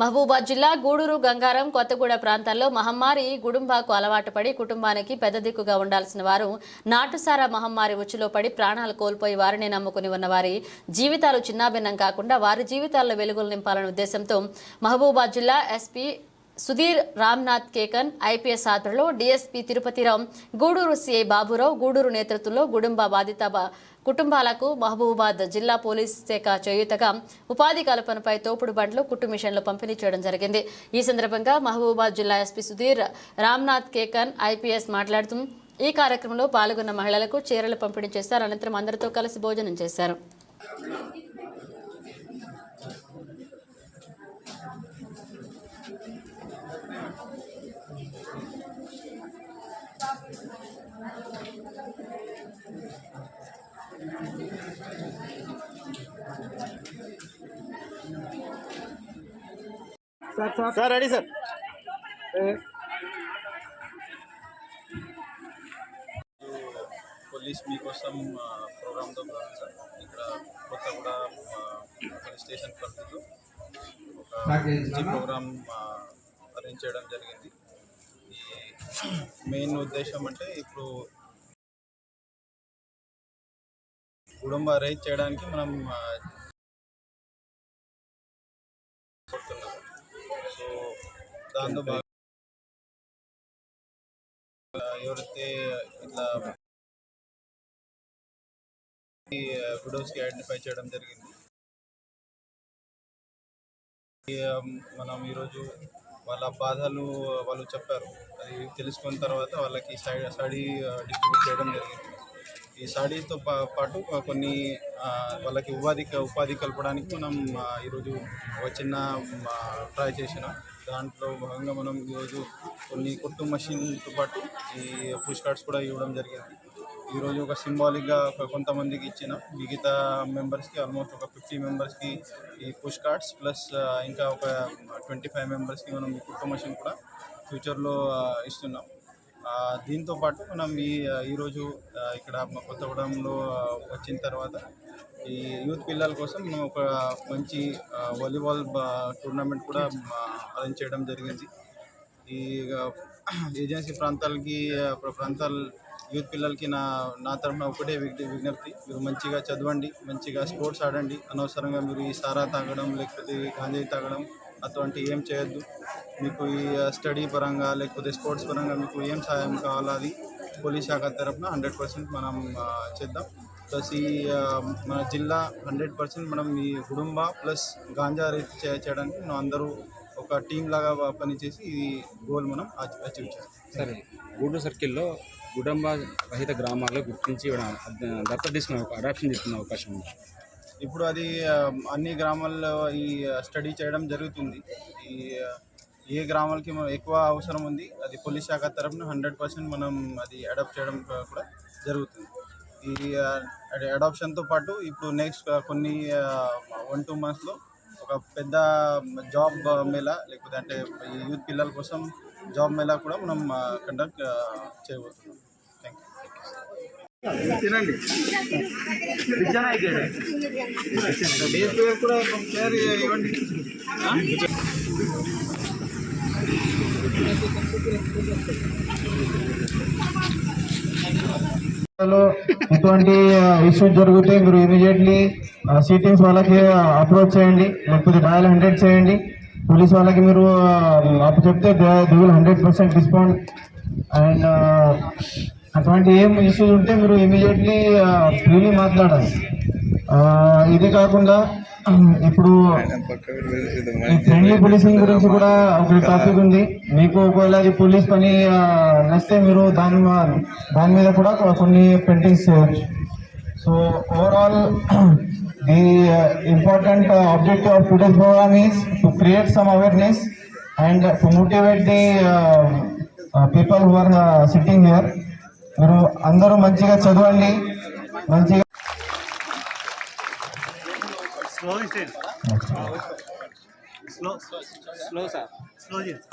మహబూబాద్ జిల్లా గూడూరు గంగారం కొత్తగూడ ప్రాంతాల్లో మహమ్మారి గుడుంబాకు అలవాటు పడి కుటుంబానికి పెద్ద దిక్కుగా ఉండాల్సిన వారు నాటుసారా మహమ్మారి ఉచ్చులో పడి ప్రాణాలు కోల్పోయి వారిని నమ్ముకుని ఉన్న వారి జీవితాలు చిన్నాభిన్నం కాకుండా వారి జీవితాల్లో వెలుగులు నింపాలనే ఉద్దేశంతో మహబూబాద్ జిల్లా ఎస్పీ సుధీర్ రామ్నాథ్ కేకన్ ఐపీఎస్ ఆధ్వర్యంలో డీఎస్పీ తిరుపతిరావు గూడూరు సీఐ బాబురావు గూడూరు నేతృత్వంలో గుడుంబ బాధిత కుటుంబాలకు మహబూబాద్ జిల్లా పోలీస్ శాఖ చేయూతగా ఉపాధి కల్పనపై తోపుడు బండ్లు కుట్టు మిషన్లు పంపిణీ చేయడం జరిగింది. ఈ సందర్భంగా మహబూబాద్ జిల్లా ఎస్పీ సుధీర్ రామ్నాథ్ కేకన్ ఐపీఎస్ మాట్లాడుతూ ఈ కార్యక్రమంలో పాల్గొన్న మహిళలకు చీరలు పంపిణీ చేశారు. అనంతరం అందరితో కలిసి భోజనం చేశారు. Sir sir. Sir ready sir. Police మీకోసం ప్రోగ్రామ్తో సార్. ఇక్కడ కొత్తగూడ ఆ, పోలీస్ స్టేషన్ పరిధిలో ప్రోగ్రామ్ అరేంజ్ చేయడం జరిగింది. ఈ మెయిన్ ఉద్దేశం అంటే ఇప్పుడు కుటుంబ అరేంజ్ చేయడానికి మనం సో దాంతో భాగంగా ఎవరైతే ఇట్లా విడోస్కి ఐడెంటిఫై చేయడం జరిగింది మనం ఈరోజు వాళ్ళ బాధలు వాళ్ళు చెప్పారు. అది తెలుసుకున్న తర్వాత వాళ్ళకి సాడీ డిస్ట్రిబ్యూట్ చేయడం జరిగింది. ఈ సాడీతో పా- పాటు కొన్ని వాళ్ళకి ఉపాధి ఉపాధి కలపడానికి మనం ఈరోజు ఒక చిన్న ట్రై చేసిన. దాంట్లో భాగంగా మనం ఈరోజు కొన్ని కుట్టు మషిన్తో పాటు ఈ పుష్ కార్డ్స్ కూడా ఇవ్వడం జరిగింది. ఈరోజు ఒక సింబాలిక్గా కొంతమందికి ఇచ్చిన మిగతా మెంబర్స్కి ఆల్మోస్ట్ ఒక ఫిఫ్టీ మెంబర్స్కి ఈ పుష్ కార్డ్స్ ప్లస్ ఇంకా ఒక ట్వంటీ ఫైవ్ మెంబర్స్కి మనం ఈ కూడా ఫ్యూచర్లో ఇస్తున్నాం. దీంతో పాటు మనం ఈ ఈరోజు ఇక్కడ మా కొత్తగూడెంలో వచ్చిన తర్వాత ఈ యూత్ పిల్లల కోసం మనం ఒక మంచి వాలీబాల్ టోర్నమెంట్ కూడా అరేంజ్ చేయడం జరిగింది. ఈ ఏజెన్సీ ప్రాంతాలకి ప్రాంతాల యూత్ పిల్లలకి నా నా తరఫున ఒకటే విజ్ఞప్తి. మీరు మంచిగా చదవండి మంచిగా స్పోర్ట్స్ ఆడండి. అనవసరంగా మీరు ఈ సారా తాగడం లేకపోతే గాంధీ తాగడం అటువంటి ఏం చేయొద్దు. మీకు ఈ స్టడీ పరంగా లేకపోతే స్పోర్ట్స్ పరంగా మీకు ఏం సహాయం కావాలో అది పోలీస్ శాఖ తరఫున హండ్రెడ్ పర్సెంట్ మనం చేద్దాం. ప్లస్ ఈ మన జిల్లా హండ్రెడ్ పర్సెంట్ మనం ఈ కుటుంబ ప్లస్ గాంజా రీతి చేయడానికి మనం అందరూ ఒక టీం లాగా పనిచేసి ఈ గోల్ మనం అచీవ్ చేస్తాం. సరే గూడూరు సర్కిల్లో కుటుంబ రహిత గ్రామాల్లో గుర్తించి దత్తత తీసుకునే ఒక అడాప్షన్ తీసుకునే అవకాశం ఉంది? ఇప్పుడు అది అన్ని గ్రామాల్లో ఈ స్టడీ చేయడం జరుగుతుంది. ఈ ఏ గ్రామాలకి మనం ఎక్కువ అవసరం ఉంది అది పోలీస్ శాఖ తరఫున హండ్రెడ్ పర్సెంట్ మనం అది అడాప్ట్ చేయడం కూడా జరుగుతుంది. ఈ అడాప్షన్తో పాటు ఇప్పుడు నెక్స్ట్ కొన్ని వన్ టూ మంత్స్లో ఒక పెద్ద జాబ్ మేళా లేకపోతే అంటే ఈ యూత్ పిల్లల కోసం జాబ్ మేళా కూడా మనం కండక్ట్ చేయబోతున్నాం. థ్యాంక్ యూ తినండి. కూడా ఇవ్వండి. ఇటువంటి ఇష్యూస్ జరిగితే మీరు ఇమీడియట్లీ సిటింగ్స్ వాళ్ళకి అప్రోచ్ చేయండి. లేకపోతే డయల్ హండ్రెడ్ చేయండి. పోలీస్ వాళ్ళకి మీరు అప్పు చెప్తే they will hundred percent discount and అటువంటి ఏం ఇష్యూస్ ఉంటే మీరు ఇమీడియట్లీ ఫ్రీలీ మాట్లాడాలి. ఇది కాకుండా ఇప్పుడు ఫ్రెండ్లీ పోలీసింగ్ గురించి కూడా ఒక టాపిక్ ఉంది. మీకు ఒకవేళ అది పోలీస్ పని నచ్చితే మీరు దాని దాని మీద కూడా కొన్ని పెయింటింగ్స్ చేయవచ్చు so overall the important objective of today's programme is to create some awareness and to motivate the people who are sitting here మీరు అందరూ మంచిగా చదవండి. మంచిగా Slow is it. Slow. Slow, sir. Slow is it.